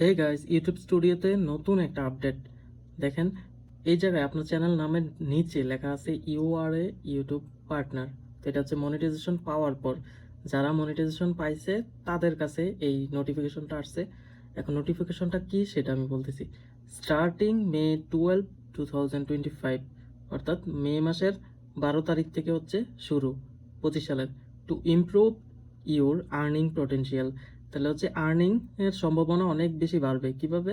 Hey guys YouTube স্টুডিওতে নতুন একটা আপডেট দেখেন, এই জায়গায় আপনার চ্যানেল নামের নিচে লেখা আছে ইউআরএ ইউটিউব পার্টনার তো এটা হচ্ছে মনিটাইজেশন পাওয়ার পর। যারা মনিটাইজেশন পাইছে, তাদের কাছে এই নোটিফিকেশনটা আসছে। এখন নোটিফিকেশনটা কি সেটা আমি বলতেছি। Starting May twelve two thousand twenty five অর্থাৎ মে মাসের বারো তারিখ থেকে হচ্ছে শুরু, পঁচিশ সালের। To improve your earning potential তাহলে হচ্ছে আর্নিং এর সম্ভাবনা অনেক বেশি বাড়বে। কীভাবে?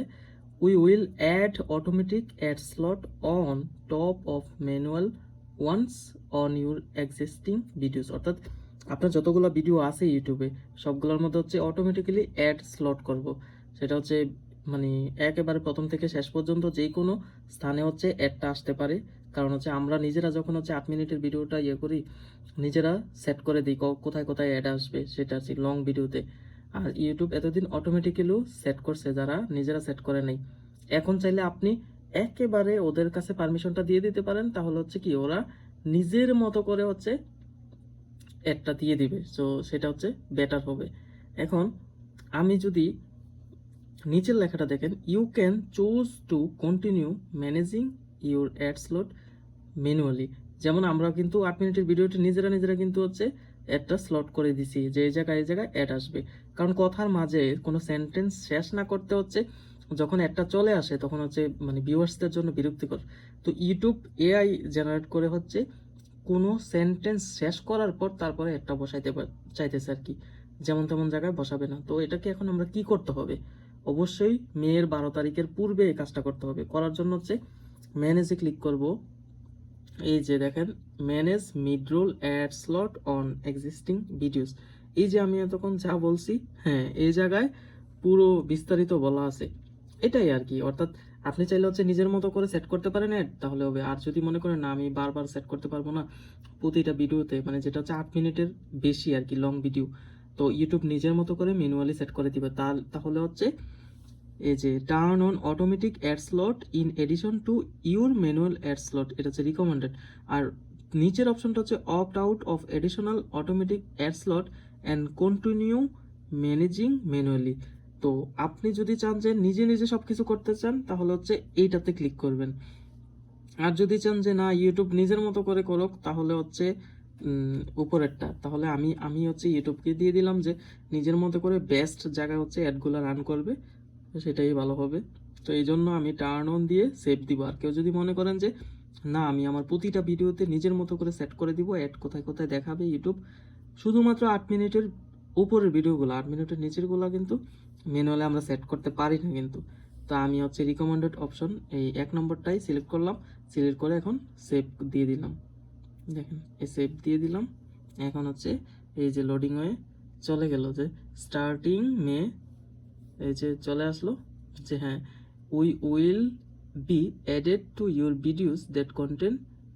We will add automatic ad slot on top of manual ones on your existing videos অর্থাৎ আপনার যতগুলো ভিডিও আছে ইউটিউবে সবগুলোর মধ্যে হচ্ছে অটোমেটিক্যালি অ্যাড স্লট করব। সেটা হচ্ছে মানে একেবারে প্রথম থেকে শেষ পর্যন্ত যে কোনো স্থানে হচ্ছে অ্যাডটা আসতে পারে। কারণ হচ্ছে আমরা নিজেরা যখন হচ্ছে আট মিনিটের ভিডিওটা ইয়ে করি, নিজেরা সেট করে দিই কোথায় কোথায় অ্যাড আসবে, সেটা হচ্ছে লং ভিডিওতে আর ইউটিউব এতদিন অটোমেটিক্যালিও সেট করছে যারা, নিজেরা সেট করে নেই। এখন চাইলে আপনি একেবারে ওদের কাছে পারমিশনটা দিয়ে দিতে পারেন, তাহলে হচ্ছে কি ওরা নিজের মতো করে হচ্ছে একটা দিয়ে দিবে। সো সেটা হচ্ছে বেটার হবে। এখন আমি যদি নিচের লেখাটা দেখেন you can choose to continue managing your ad slot manually যেমন আমরা কিন্তু আট মিনিটের ভিডিওটি নিজেরা নিজেরা কিন্তু হচ্ছে একটা স্লট করে দিছি, যে এই জায়গায় এই জায়গায় অ্যাড আসবে। কারণ কথার মাঝে কোনো সেন্টেন্স শেষ না করতে হচ্ছে, যখন একটা চলে আসে, তখন হচ্ছে মানে ভিউয়ার্সদের জন্য বিরক্তিকর। তো ইউটিউব এআই জেনারেট করে হচ্ছে কোনো সেন্টেন্স শেষ করার পর তারপরে একটা বসাইতে চাইতেছে আর কি। যেমন তেমন জায়গায় বসাবে না। তো এটাকে এখন আমরা কি করতে হবে? অবশ্যই মেয়ের বারো তারিখের পূর্বে এই কাজটা করতে হবে। করার জন্য হচ্ছে ম্যানেজে ক্লিক করব। এই যে দেখেন manage midroll ad slot on existing videos এই যে আমি এতক্ষণ যা বলছি হ্যাঁ এই জায়গায় পুরো বিস্তারিত বলা আছে। এটাই আর কি, অর্থাৎ আপনি চাইলে হচ্ছে নিজের মতো করে সেট করতে পারেন অ্যাড তাহলে হবে। আর যদি মনে করেন, না, আমি বারবার সেট করতে পারব না, প্রতিটা ভিডিওতে মানে যেটা হচ্ছে আট মিনিটের বেশি আর কি লং ভিডিও তো ইউটিউব নিজের মতো করে ম্যানুয়ালি সেট করে দিবে। তাহলে হচ্ছে এই যে turn on automatic ad slot in addition to your manual ad slot এটা হচ্ছে রিকমেন্ডেড আর নিচের অপশনটা হচ্ছে opt out of additional automatic ad slot and continue managing manually তো আপনি যদি চান যে নিজে নিজে সব কিছু করতে চান, তাহলে হচ্ছে এইটাতে ক্লিক করবেন। আর যদি চান যে না ইউটিউব নিজের মতো করে করুক, তাহলে হচ্ছে উপরেরটা। তাহলে আমি আমি হচ্ছে ইউটিউবকে দিয়ে দিলাম যে নিজের মতো করে বেস্ট জায়গায় হচ্ছে অ্যাডগুলো রান করবে। সেটাই ভালো হবে। তো এই জন্য আমি টার্ন অন দিয়ে সেভ দিব। আর কেউ যদি মনে করেন যে, না, আমি আমার প্রতিটা ভিডিওতে নিজের মতো করে সেট করে দিব অ্যাড কোথায় কোথায় দেখাবে ইউটিউব শুধুমাত্র আট মিনিটের উপরের ভিডিওগুলো, আট মিনিটের নিচেরগুলো কিন্তু ম্যানুয়ালি আমরা সেট করতে পারি না কিন্তু। তো আমি হচ্ছে রিকমেন্ডেড অপশন এই এক নম্বরটাই সিলেক্ট করলাম। সিলেক্ট করে এখন সেভ দিয়ে দিলাম। দেখেন, এই সেভ দিয়ে দিলাম। এখন হচ্ছে এই যে লোডিং হয়ে চলে গেল যে স্টার্টিং মে এই যে চলে আসলো যে হ্যাঁ we will be added to your videos that content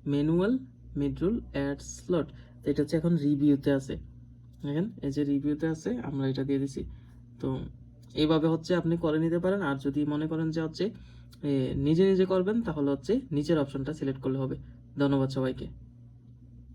manual midroll ad slot এটা হচ্ছে এখন রিভিউতে আছে। দেখেন, এই যে রিভিউতে আছে, আমরা এটা দিয়ে দিছি। তো এইভাবে হচ্ছে আপনি করে নিতে পারেন। আর যদি মনে করেন যে হচ্ছে নিজে নিজে করবেন, তাহলে হচ্ছে নিচের অপশনটা সিলেক্ট করলে হবে। ধন্যবাদ সবাইকে।